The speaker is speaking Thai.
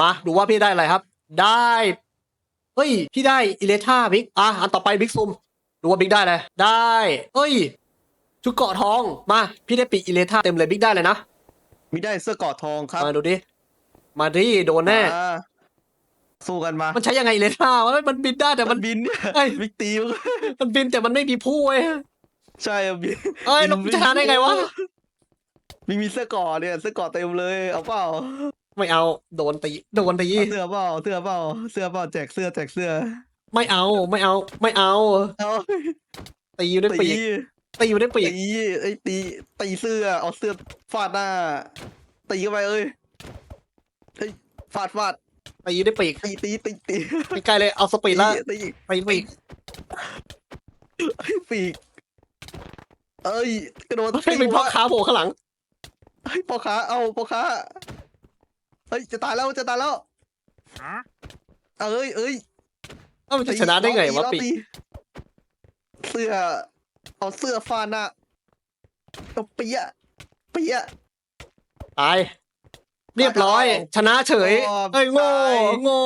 มาดูว่าพี่ได้อะไรครับ ได้ เฮ้ย พี่ได้อิเลท่าบิ๊กอะอันต่อไปบิ๊กซุม ดูว่าบิ๊กได้อะไรได้ เฮ้ย ชุดเกาะทอง มา พี่ได้ปีกอิเลท่าเต็มเลยบิ๊กได้เลยนะ มีได้เสื้อเกราะทองครับ มาดูดิ มาดิโดนแน่มาสู้กันมา มันใช้ยังไงอิเลท่าวะมันบินได้แต่มัมันน บินเนี่ยเอ้ย บิ๊กตีมมันบินแต่มันไม่มีผู้เว้ย ใช่อะบินเอ้ยเราจะชนะได้ไงวะ มีมีเสื้อเกราะเนี่ยเสื้อเกราะเต็มเลยเอาเปล่า ไม่เอาโดนตีโดนตีเอาเสื้อเปล่าเสื้อเปล่าเสื้อเปล่าแจกเสื้อแจกเสื้อไม่เอาไม่เอา ไม่เอา เอาตีอยู่ด้วยปีตีกตีอยู่ด้วยปีกตีไอ้ยตีตีเสื้อเอาเสื้อฟาดหน้าตีเข้าไปเอ้ยเฮ้ยฟาดฟาดตีอยู่ด้วยปีกตีตีตีตีใกล้ๆเลยเอาสปีดละตีไปปีกตีปีกเอ้ยกระโดดให้เป็นพ่อวะค้าโผล่ข้างหลังเฮ้ยพ่อค้าเอาพ่อค้า เฮ้ย จะตายแล้ว จะตายแล้วเอ้ยเอ้ยเอ้ามันจะชนะได้ไงวะรอบปีกตีเสื้อ เอาเสื้อฟาดหน้าเอาเปียะเปียะ ตาย เรียบร้อยเอาชนะเฉยอ๋อเอ้ยโง่ตายโง่